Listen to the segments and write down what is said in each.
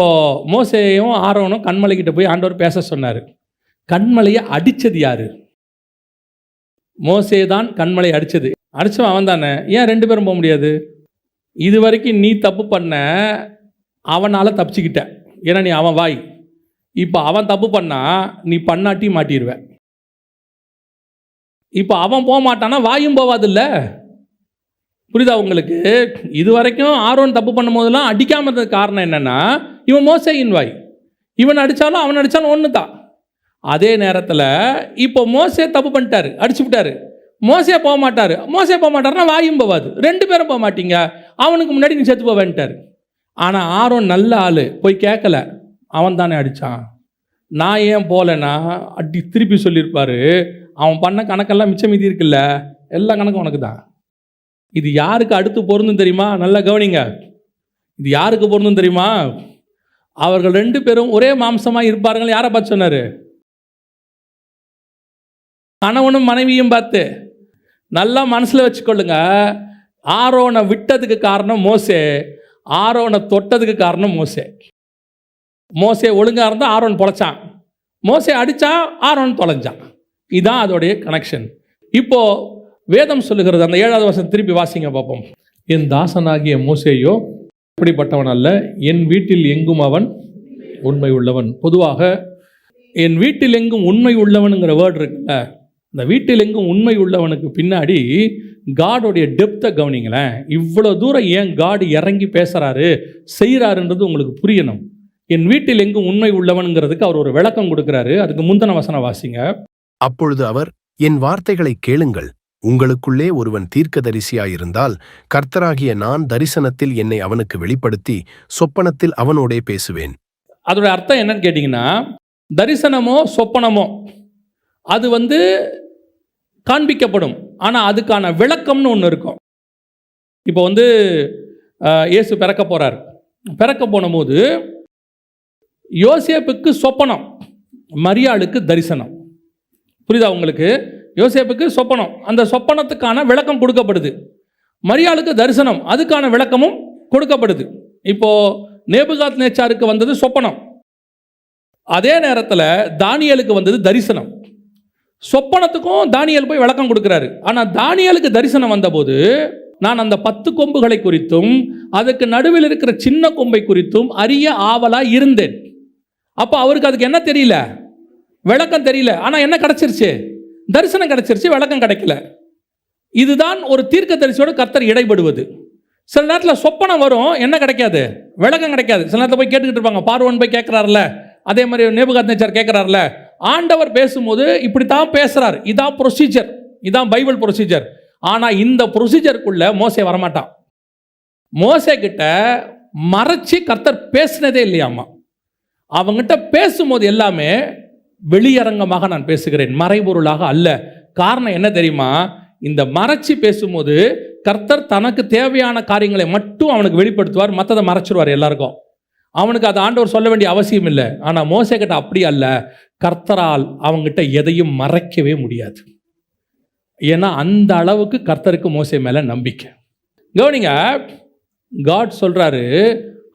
இப்போது மோசையும் ஆரோனும் கண்மலைக்கிட்ட போய் ஆண்டவர் பேச சொன்னார். கண்மலையை அடித்தது யார்? மோசே தான் கண்மலை அடித்தது அடித்தவன் அவன் தானே. ஏன் ரெண்டு பேரும் போக முடியாது? இது வரைக்கும் நீ தப்பு பண்ண அவனால் தப்பிச்சுக்கிட்ட. ஏன்னா நீ அவன் வாய். இப்போ அவன் தப்பு பண்ணா நீ பண்ணாட்டி மாட்டிடுவ இப்போ அவன் போக மாட்டானா வாயும் போவாதில்ல? புரியுதா உங்களுக்கு? இது வரைக்கும் ஆர்வன் தப்பு பண்ணும் போதெல்லாம் அடிக்காமல் இருந்தது காரணம் என்னென்னா இவன் மோசையின் வாய். இவன் அடித்தாலும் அவன் அடித்தாலும் ஒன்று தான் அதே நேரத்தில் இப்போ மோசே தப்பு பண்ணிட்டாரு அடிச்சு விட்டாரு. மோசே போக மாட்டார். மோசே போக மாட்டார்னா வாயும் போவாது. ரெண்டு பேரும் போக மாட்டீங்க. அவனுக்கு முன்னாடி நீ செத்து போவேன்ட்டார். ஆனால் ஆரோன் நல்ல ஆள். போய் கேட்கல. அவன் தானே அடித்தான் நான் ஏன் போகலன்னா அடி திருப்பி சொல்லியிருப்பாரு. அவன் பண்ண கணக்கெல்லாம் மிச்சம் மீதி இருக்குல்ல. எல்லா கணக்கும் உனக்கு தான் இது யாருக்கு அடுத்து பொருந்தும் தெரியுமா? நல்லா கவனிங்க. இது யாருக்கு பொருந்தும் தெரியுமா? அவர்கள் ரெண்டு பேரும் ஒரே மாம்சமாக இருப்பாருங்கள் யாரை பார்த்து சொன்னார்? கணவனும் மனைவியும் பார்த்து நல்லா மனசில் வச்சுக்கொள்ளுங்க. ஆரோனை விட்டதுக்கு காரணம் மோசே ஆரோனை தொட்டதுக்கு காரணம் மோசே. மோசே ஒழுங்காக இருந்தால் ஆரோன் பொழைச்சான். மோசே அடித்தா ஆரோன் தொலைஞ்சான். இதுதான் அதோடைய கனெக்ஷன் இப்போது வேதம் சொல்லுகிறது அந்த ஏழாவது வருஷம் திருப்பி வாசிங்க பார்ப்போம். என் தாசனாகிய மோசேயோ இப்படிப்பட்டவன் அல்ல. என் வீட்டில் எங்கும் அவன் உண்மை உள்ளவன். பொதுவாக என் வீட்டில் எங்கும் உண்மை உள்ளவனுங்கிற வேர்டு இருக்குல்ல. இந்த வீட்டில் எங்கும் உண்மை உள்ளவனுக்கு பின்னாடி காடோடைய டெப்த்தை கவனிங்களேன். இவ்வளோ தூரம் ஏன் காடு இறங்கி பேசுகிறாரு செய்கிறாருன்றது உங்களுக்கு புரியணும். என் வீட்டில் எங்கும் உண்மை உள்ளவனுங்கிறதுக்கு அவர் ஒரு விளக்கம் கொடுக்குறாரு. அதுக்கு முந்தன வசன வாசிங்க. அப்பொழுது அவர் என் வார்த்தைகளை கேளுங்கள். உங்களுக்குள்ளே ஒருவன் தீர்க்கதரிசியாயிருந்தால் கர்த்தராகிய நான் தரிசனத்தில் என்னை அவனுக்கு வெளிப்படுத்தி சொப்பனத்தில் அவனோடே பேசுவேன். அதோட அர்த்தம் என்னன்னு கேட்டிங்கன்னா தரிசனமோ சொப்பனமோ அது வந்து காண்பிக்கப்படும். ஆனால் அதுக்கான விளக்கம்னு ஒன்று இருக்கும். இப்போ வந்து இயேசு பிறக்க போகிறார் பிறக்க போனபோது யோசேப்புக்கு சொப்பனம் மரியாளுக்கு தரிசனம். புரியுதா உங்களுக்கு? யோசேப்புக்கு சொப்பனம். அந்த சொப்பனத்துக்கான விளக்கம் கொடுக்கப்படுது. மரியாளுக்கு தரிசனம் அதுக்கான விளக்கமும் கொடுக்கப்படுது. இப்போ நேபுகாத் நேச்சாருக்கு வந்தது சொப்பனம். அதே நேரத்தில் தானியலுக்கு வந்தது தரிசனம். சொப்பனத்துக்கும் தானியல் போய் விளக்கம் கொடுக்குறாரு. ஆனால் தானியலுக்கு தரிசனம் வந்தபோது நான் அந்த பத்து கொம்புகளை குறித்தும் அதுக்கு நடுவில் இருக்கிற சின்ன கொம்பை குறித்தும் அறிய ஆவலாக இருந்தேன். அப்போ அவருக்கு அதுக்கு என்ன தெரியல? விளக்கம் தெரியல. ஆனால் என்ன கிடச்சிருச்சு? தரிசனம் கிடைச்சிருச்சு விளக்கம் கிடைக்கல. இதுதான் ஒரு தீர்க்க தரிசியோட கர்த்தர் இடைபடுவது. சில நேரத்தில் சொப்பனம் வரும் என்ன கிடைக்காது? விளக்கம் கிடைக்காது. சில நேரத்தில் போய் கேட்டுக்கிட்டு இருப்பாங்க. பார்வன் போய் கேட்குறாருல அதே மாதிரி நேபுகாத் நேச்சர் கேட்குறாருல ஆண்டவர் பேசும்போது இப்படி தான் பேசுகிறார் இதான் ப்ரொசீஜர் இதான் பைபிள் ப்ரொசீஜர் ஆனால் இந்த ப்ரொசீஜருக்குள்ள மோசே வரமாட்டான். மோசே கிட்ட மறைச்சி கர்த்தர் பேசினதே இல்லையாமா? அவங்ககிட்ட பேசும்போது எல்லாமே வெளியரங்கமாக நான் பேசுகிறேன். மறைபொருளாக அல்ல. காரணம் என்ன தெரியுமா? இந்த மறைச்சி பேசும்போது கர்த்தர் தனக்கு தேவையான காரியங்களை மட்டும் அவனுக்கு வெளிப்படுத்துவார். மற்றதை மறைச்சிருவார் எல்லாருக்கும். அவனுக்கு அதை ஆண்டவர் சொல்ல வேண்டிய அவசியம் இல்லை. ஆனால் மோசை கிட்ட அப்படி அல்ல. கர்த்தரால் அவங்ககிட்ட எதையும் மறைக்கவே முடியாது. ஏன்னா அந்த அளவுக்கு கர்த்தருக்கு மோசை மேலே நம்பிக்கை. கவனிங்க காட் சொல்கிறாரு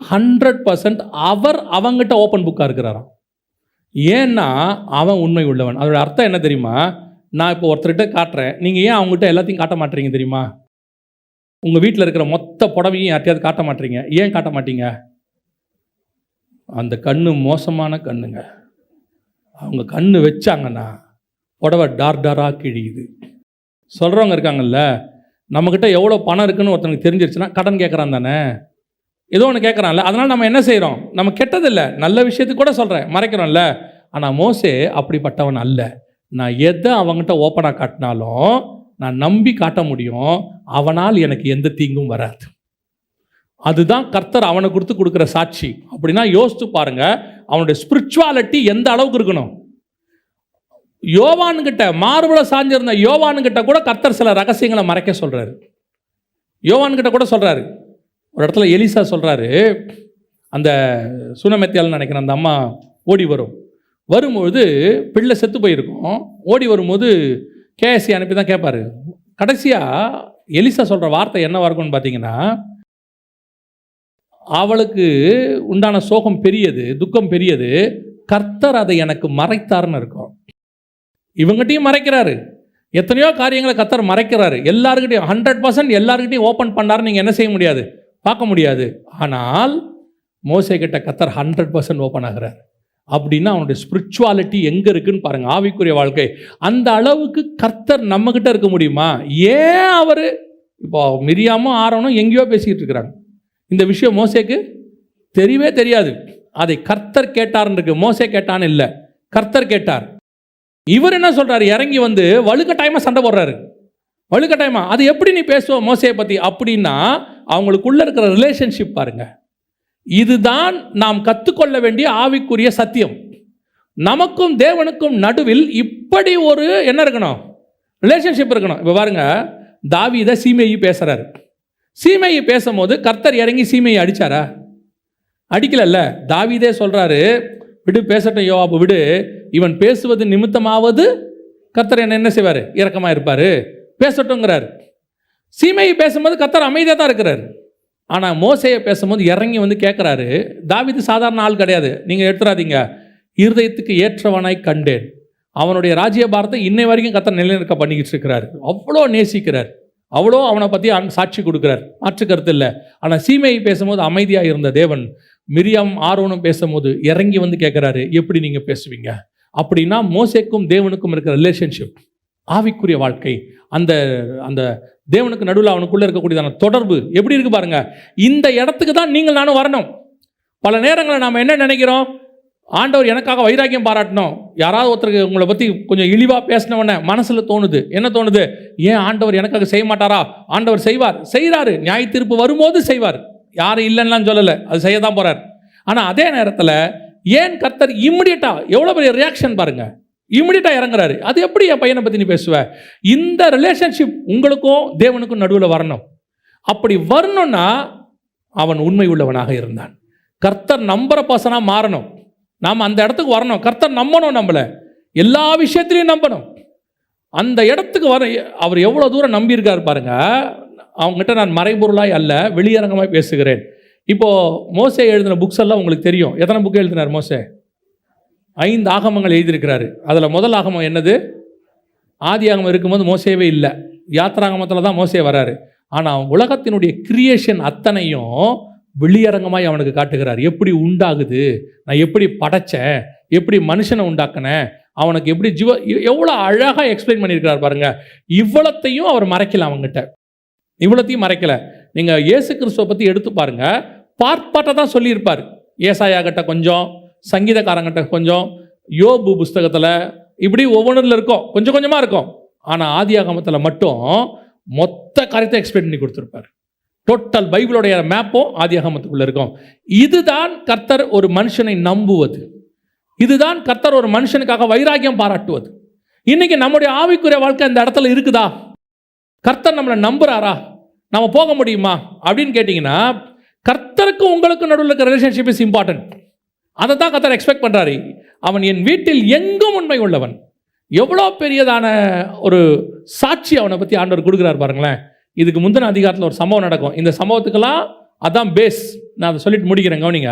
ஹண்ட்ரட் பர்சன்ட் அவர் அவங்ககிட்ட ஓப்பன் புக்காக இருக்கிறாராம். ஏன்னா அவன் உண்மை உள்ளவன். அதோட அர்த்தம் என்ன தெரியுமா? நான் இப்போ ஒருத்தர்கிட்ட காட்டுறேன். நீங்கள் ஏன் அவங்ககிட்ட எல்லாத்தையும் காட்ட மாட்டீங்க தெரியுமா? உங்கள் வீட்டில் இருக்கிற மொத்த புடவையும் யார்ட்டையாவது காட்ட மாட்டீங்க? ஏன் காட்ட மாட்டீங்க? அந்த கண்ணு மோசமான கண்ணுங்க. அவங்க கண்ணு வச்சாங்கன்னா புடவை டார் டாராக கிழியுது. சொல்கிறவங்க இருக்காங்கல்ல நம்மக்கிட்ட எவ்வளோ பணம் இருக்குன்னு ஒருத்தனுக்கு தெரிஞ்சிருச்சுன்னா கடன் கேட்குறான் தானே? ஏதோ ஒன்று கேட்குறான்ல அதனால் நம்ம என்ன செய்கிறோம் நம்ம கெட்டதில்லை. நல்ல விஷயத்துக்கு கூட சொல்கிறேன் மறைக்கிறோம்ல. ஆனால் மோசே அப்படிப்பட்டவன் அல்ல. நான் எதை அவங்ககிட்ட ஓப்பனாக காட்டினாலும் நான் நம்பி காட்ட முடியும். அவனால் எனக்கு எந்த தீங்கும் வராது. அதுதான் கர்த்தர் அவனை கொடுத்து கொடுக்குற சாட்சி. அப்படின்னா யோசித்து பாருங்க. அவனுடைய ஸ்பிரிச்சுவாலிட்டி எந்த அளவுக்கு இருக்கணும்? யோவானுங்கிட்ட மார்புல சாஞ்சிருந்த யோவானுங்கிட்ட கூட கர்த்தர் சில ரகசியங்களை மறைக்க சொல்றாரு. யோவான்கிட்ட கூட சொல்றாரு. ஒரு இடத்துல எலிசா சொல்கிறாரு அந்த சுனமெத்தியால் நினைக்கிறேன் அந்த அம்மா ஓடி வரும். வரும்பொழுது பிள்ளை செத்து போயிருக்கும். ஓடி வரும்போது கேஎஸ்சி அனுப்பி தான் கேட்பாரு. கடைசியாக எலிசா சொல்கிற வார்த்தை என்னவாக இருக்கும்னு பார்த்தீங்கன்னா அவளுக்கு உண்டான சோகம் பெரியது துக்கம் பெரியது கர்த்தர் அதை எனக்கு மறைத்தார்னு இருக்கும். இவங்ககிட்டையும் மறைக்கிறாரு. எத்தனையோ காரியங்களை கர்த்தர் மறைக்கிறாரு. எல்லாருக்கிட்டையும் ஹண்ட்ரட் பர்சன்ட் எல்லாருக்கிட்டையும் ஓப்பன் பண்ணாருன்னு நீங்கள் என்ன செய்ய முடியாது? பார்க்க முடியாது. ஆனால் மோசே கிட்ட கர்த்தர் ஹண்ட்ரட் பர்சன்ட் ஓப்பன் ஆகிறார். அப்படின்னா அவனுடைய ஸ்பிரிச்சுவாலிட்டி எங்கே இருக்குன்னு பாருங்க. ஆவிக்குரிய வாழ்க்கை. அந்த அளவுக்கு கர்த்தர் நம்மக்கிட்ட இருக்க முடியுமா? ஏன் அவர்? இப்போ மிரியாமும் ஆரோனும் எங்கேயோ பேசிக்கிட்டு இருக்கிறாங்க. இந்த விஷயம் மோசேக்கு தெரியவே தெரியாது. அதை கர்த்தர் கேட்டார்னு இருக்கு. மோசே கேட்டான்னு இல்லை. கர்த்தர் கேட்டார். இவர் என்ன சொல்கிறார் இறங்கி வந்து வலுக்கட்டாயமாக சண்டை போடுறாரு. வலுக்கட்டாயமாக அது எப்படி நீ பேசுவ மோசையை பற்றி அப்படின்னா அவங்களுக்குள்ளே இருக்கிற ரிலேஷன்ஷிப் பாருங்கள் இதுதான் நாம் கற்றுக்கொள்ள வேண்டிய ஆவிக்குரிய சத்தியம். நமக்கும் தேவனுக்கும் நடுவில் இப்படி ஒரு என்ன இருக்கணும்? ரிலேஷன்ஷிப் இருக்கணும். இப்போ பாருங்க தாவித சீமையை பேசுகிறாரு சீமையை பேசும்போது கர்த்தர் இறங்கி சீமையை அடிச்சாரா? அடிக்கலல்ல. தாவிதே சொல்கிறாரு விடு பேசட்டும் யோவாபு விடு. இவன் பேசுவது நிமித்தமாவது கர்த்தர் என்ன என்ன செய்வார்? இறக்கமாக இருப்பார் பேசட்டுங்கிறார் சீமையை பேசும்போது கத்தர் அமைதியாக தான் இருக்கிறார். ஆனால் மோசையை பேசும்போது இறங்கி வந்து கேட்குறாரு. தாவிது சாதாரண ஆள் கிடையாது. நீங்கள் எடுத்துறாதீங்க. இருதயத்துக்கு ஏற்றவனாய் கண்டேன். அவனுடைய ராஜ்யபாரத்தை இன்னை வரைக்கும் கத்தர் நிலைநிற்க பண்ணிக்கிட்டு இருக்கிறார். அவ்வளோ நேசிக்கிறார். அவ்வளோ அவனை பற்றி சாட்சி கொடுக்குறார். மாற்று கருத்து இல்லை. ஆனால் சீமையை பேசும்போது அமைதியாக இருந்த தேவன் மிரியாம் ஆர்வனும் பேசும்போது இறங்கி வந்து கேட்குறாரு எப்படி நீங்கள் பேசுவீங்க? அப்படின்னா மோசேக்கும் தேவனுக்கும் இருக்கிற ரிலேஷன்ஷிப் ஆவிக்குரிய வாழ்க்கை அந்த அந்த தேவனுக்கு நடுவில் அவனுக்குள்ளே இருக்கக்கூடியதான தொடர்பு எப்படி இருக்கு பாருங்க. இந்த இடத்துக்கு தான் நீங்கள் நானும் வரணும். பல நேரங்களில் நாம் என்ன நினைக்கிறோம்? ஆண்டவர் எனக்காக வைராக்கியம் பாராட்டணும். யாராவது ஒருத்தருக்கு உங்களை பற்றி கொஞ்சம் இழிவாக பேசினவொடனே மனசில் தோணுது. என்ன தோணுது? ஏன் ஆண்டவர் எனக்காக செய்ய மாட்டாரா? ஆண்டவர் செய்வார். செய்கிறாரு நியாய தீர்ப்பு வரும்போது செய்வார். யாரும் இல்லைன்னா சொல்லலை. அது செய்ய தான் போகிறார் ஆனால் அதே நேரத்தில் ஏன் கர்த்தர் இம்மிடியட்டாக எவ்வளோ பெரிய ரியாக்ஷன் பாருங்கள் இம்மிடியட்டாக இறங்குறாரு. அது எப்படி என் பையனை பற்றி நீ பேசுவ? இந்த ரிலேஷன்ஷிப் உங்களுக்கும் தேவனுக்கும் நடுவில் வரணும். அப்படி வரணும்னா அவன் உண்மை உள்ளவனாக இருந்தான். கர்த்தர் நம்புற பர்சனாக மாறணும். நாம் அந்த இடத்துக்கு வரணும். கர்த்தர் நம்பணும் நம்மளை. எல்லா விஷயத்திலையும் நம்பணும். அந்த இடத்துக்கு வர அவர் எவ்வளோ தூரம் நம்பியிருக்காரு பாருங்க. அவங்ககிட்ட நான் மறைபொருளாய் அல்ல வெளியரங்கமாய் பேசுகிறேன். இப்போது மோசே எழுதின புக்ஸ் எல்லாம் உங்களுக்கு தெரியும். எத்தனை புக் எழுதினார் மோசே? ஐந்து ஆகமங்கள் எழுதியிருக்கிறாரு. அதில் முதல் ஆகமம் என்னது? ஆதி ஆகமம் இருக்கும்போது மோசேவே இல்லை. யாத்திராகமத்தில் தான் மோசே வராரு. ஆனால் உலகத்தினுடைய கிரியேஷன் அத்தனையும் வெளியரங்கமாய் அவனுக்கு காட்டுகிறார். எப்படி உண்டாகுது? நான் எப்படி படைச்சேன்? எப்படி மனுஷனை உண்டாக்கினேன்? அவனுக்கு எப்படி ஜீவ எவ்வளோ அழகாக எக்ஸ்பிளைன் பண்ணியிருக்கிறார் பாருங்க. இவ்வளத்தையும் அவர் மறைக்கல அவங்ககிட்ட இவ்வளத்தையும் மறைக்கல. நீங்கள் இயேசு கிறிஸ்துவை பற்றி எடுத்து பாருங்க. பார்ப்பாட்ட தான் சொல்லியிருப்பார். ஏசாயாகிட்ட கொஞ்சம் சங்கீதக்காரங்கிட்ட கொஞ்சம் யோபு புஸ்தகத்தில் இப்படி ஒவ்வொன்றில் இருக்கும். கொஞ்சம் கொஞ்சமாக இருக்கும். ஆனால் ஆதி ஆகமத்தில் மட்டும் மொத்த காரியத்தை எக்ஸ்பிளைன் பண்ணி கொடுத்துருப்பார். டோட்டல் பைபிளுடைய மேப்பும் ஆதியாகமத்துக்குள்ள இருக்கும். இதுதான் கர்த்தர் ஒரு மனுஷனை நம்புவது. இதுதான் கர்த்தர் ஒரு மனுஷனுக்காக வைராக்கியம் பாராட்டுவது. இன்னைக்கு நம்முடைய ஆவிக்குரிய வாழ்க்கை இந்த இடத்துல இருக்குதா? கர்த்தர் நம்மளை நம்புறாரா? நம்ம போக முடியுமா? அப்படின்னு கேட்டிங்கன்னா கர்த்தருக்கும் உங்களுக்கு நடுவில் இருக்கிற ரிலேஷன்ஷிப் இஸ் இம்பார்ட்டன்ட் அதை தான் கத்தர் எக்ஸ்பெக்ட் பண்ணுறாரு அவன் என் வீட்டில் எங்கும் உண்மை உள்ளவன். எவ்வளோ பெரியதான ஒரு சாட்சி அவனை பற்றி ஆண்டவர் கொடுக்குறாரு பாருங்களேன். இதுக்கு முந்தின அதிகாரத்தில் ஒரு சம்பவம் நடக்கும். இந்த சம்பவத்துக்கெல்லாம் அதான் பேஸ் நான் அதை சொல்லிட்டு முடிக்கிறேன் கவனிங்க.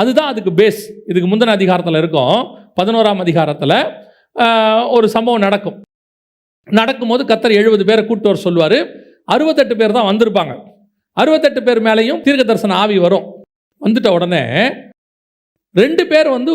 அதுதான் அதுக்கு பேஸ் இதுக்கு முந்தின அதிகாரத்தில் இருக்கும். பதினோராம் அதிகாரத்தில் ஒரு சம்பவம் நடக்கும். நடக்கும்போது கத்தர் எழுபது பேரை கூட்டு வர சொல்லுவார். அறுபத்தெட்டு பேர் தான் வந்திருப்பாங்க. அறுபத்தெட்டு பேர் மேலேயும் தீர்க்க தரிசன ஆவி வரும். வந்துட்ட உடனே ரெண்டு பேர் வந்து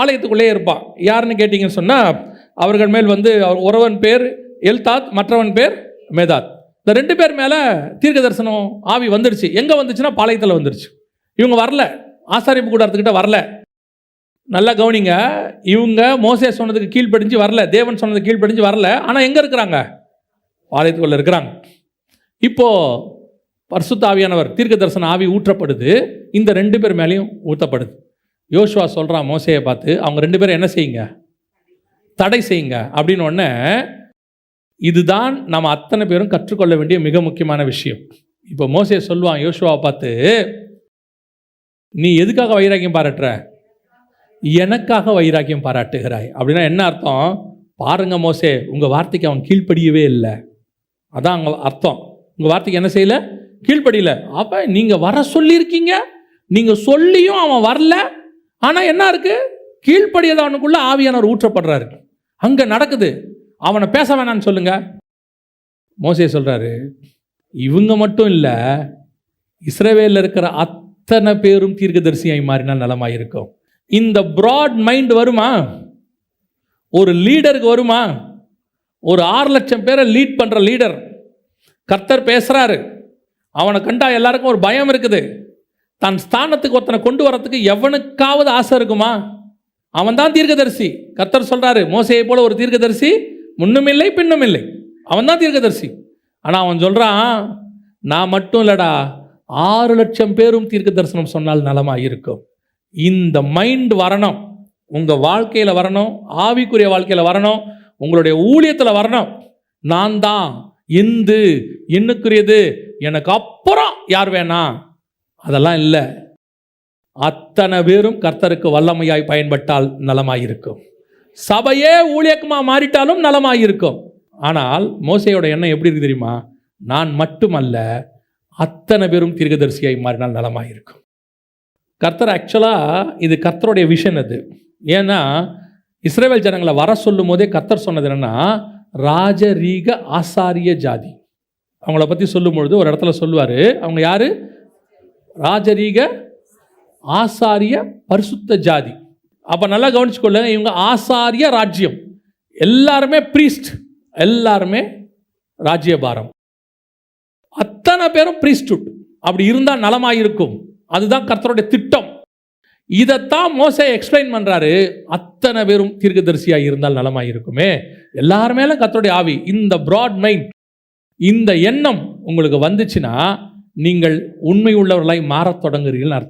பாளையத்துக்குள்ளே இருப்பான். யாருன்னு கேட்டிங்கன்னு சொன்னால் அவர்கள் மேல் வந்து அவர் ஒருவன் பேர் எல்தாத் மற்றவன் பேர் மேதாத். இந்த ரெண்டு பேர் மேலே தீர்க்க தரிசனம் ஆவி வந்துடுச்சு. எங்கே வந்துச்சுன்னா பாளையத்தில் வந்துடுச்சு. இவங்க வரல. ஆசாரிப்பு கூடாரத்துக்கிட்ட வரல. நல்லா கவனிங்க. இவங்க மோசே சொன்னதுக்கு கீழ்ப்படிஞ்சு வரல. தேவன் சொன்னதுக்கு கீழ்ப்படிஞ்சு வரல. ஆனால் எங்கே இருக்கிறாங்க? பாளையத்துக்குள்ளே இருக்கிறாங்க. இப்போது பரிசுத்த ஆவியானவர் தீர்க்க தரிசன ஆவி ஊற்றப்படுது. இந்த ரெண்டு பேர் மேலேயும் ஊற்றப்படுது யோசுவா சொல்கிறான் மோசையை பார்த்து அவங்க ரெண்டு பேரும் என்ன செய்யுங்க? தடை செய்யுங்க. அப்படின்னு ஒன்று இதுதான் நம்ம அத்தனை பேரும் கற்றுக்கொள்ள வேண்டிய மிக முக்கியமான விஷயம். இப்போ மோசையை சொல்லுவான் யோசுவாவை பார்த்து நீ எதுக்காக வைராக்கியம் பாராட்டுற? எனக்காக வைராக்கியம் பாராட்டுகிறாய். அப்படின்னா என்ன அர்த்தம்? பாருங்க மோசே உங்கள் வார்த்தைக்கு அவன் கீழ்ப்படியவே இல்லை. அதான் அங்கே அர்த்தம். உங்கள் வார்த்தைக்கு என்ன செய்யல? கீழ்ப்படியில். அப்போ நீங்கள் வர சொல்லியிருக்கீங்க. நீங்கள் சொல்லியும் அவன் வரல. ஆனால் என்ன இருக்கு? கீழ்ப்படியதவனுக்குள்ள ஆவியானவர் ஊற்றப்படுறாரு. அங்கே நடக்குது. அவனை பேச வேணான்னு சொல்லுங்க. மோசே சொல்கிறாரு இவங்க மட்டும் இல்லை இஸ்ரேவேலில் இருக்கிற அத்தனை பேரும் தீர்க்கதரிசியாய் மாறினால் நலமாக இருக்கும் இந்த ப்ராட் மைண்ட் வருமா? ஒரு லீடருக்கு வருமா? ஒரு ஆறு லட்சம் பேரை லீட் பண்ணுற லீடர் கர்த்தர் பேசுகிறாரு அவனை கண்டா எல்லாருக்கும் ஒரு பயம் இருக்குது. தன் ஸ்தானத்துக்கு ஒருத்தனை கொண்டு வரத்துக்கு எவனுக்காவது ஆசை இருக்குமா? அவன் தான் தீர்க்கதரிசி. கத்தர் சொல்கிறாரு மோசையை போல ஒரு தீர்க்கதரிசி முன்னும் இல்லை பின்னும் இல்லை. அவன் தான் தீர்க்கதரிசி. ஆனால் அவன் சொல்கிறான் நான் மட்டும் இல்லடா ஆறு லட்சம் பேரும் தீர்க்க தரிசனம் சொன்னால் நலமாக இருக்கும். இந்த மைண்ட் வரணும். உங்கள் வாழ்க்கையில் வரணும் ஆவிக்குரிய வாழ்க்கையில் வரணும் உங்களுடைய ஊழியத்தில் வரணும். நான் தான் இந்து இன்னுக்குரியது எனக்கு அப்புறம் யார் வேணாம் அதெல்லாம் இல்லை. அத்தனை பேரும் கர்த்தருக்கு வல்லமையாய் பயன்பட்டால் நலமாயிருக்கும். சபையே ஊழியக்கமாக மாறிட்டாலும் நலமாயிருக்கும். ஆனால் மோசையோட எண்ணம் எப்படி இருக்கு தெரியுமா? நான் மட்டுமல்ல அத்தனை பேரும் தீர்க்கதரிசியாய் மாறினால் நலமாயிருக்கும். கர்த்தர் ஆக்சுவலாக இது கர்த்தருடைய விஷன் அது. ஏன்னா இஸ்ரேல் ஜனங்களை வர சொல்லும் போதே கர்த்தர் சொன்னது என்னென்னா ராஜரீக ஆசாரிய ஜாதி. அவங்கள பற்றி சொல்லும் பொழுது ஒரு இடத்துல சொல்லுவார். அவங்க யார்? ராஜரீக ஆசாரிய பரிசுத்த ஜாதி. அப்போ நல்லா கவனிச்சுக்கொள்ளுங்க இவங்க ஆசாரிய ராஜ்யம். எல்லாருமே ப்ரீஸ்ட் எல்லாருமே ராஜ்யபாரம். அத்தனை பேரும் ப்ரீஸ்டுட் அப்படி இருந்தால் நலமாயிருக்கும். அதுதான் கர்த்தருடைய திட்டம். இதைத்தான் மோசே எக்ஸ்பிளைன் பண்ணுறாரு அத்தனை பேரும் தீர்க்கதரிசியாக இருந்தால் நலமாக இருக்குமே கத்தருடைய கர்த்தருடைய ஆவி. இந்த ப்ராட் மைண்ட் இந்த எண்ணம் உங்களுக்கு வந்துச்சுன்னா நீங்கள் உண்மை உள்ளவர்களாய் மாறத் தொடங்குகிறீர்கள் அர்த்தம்.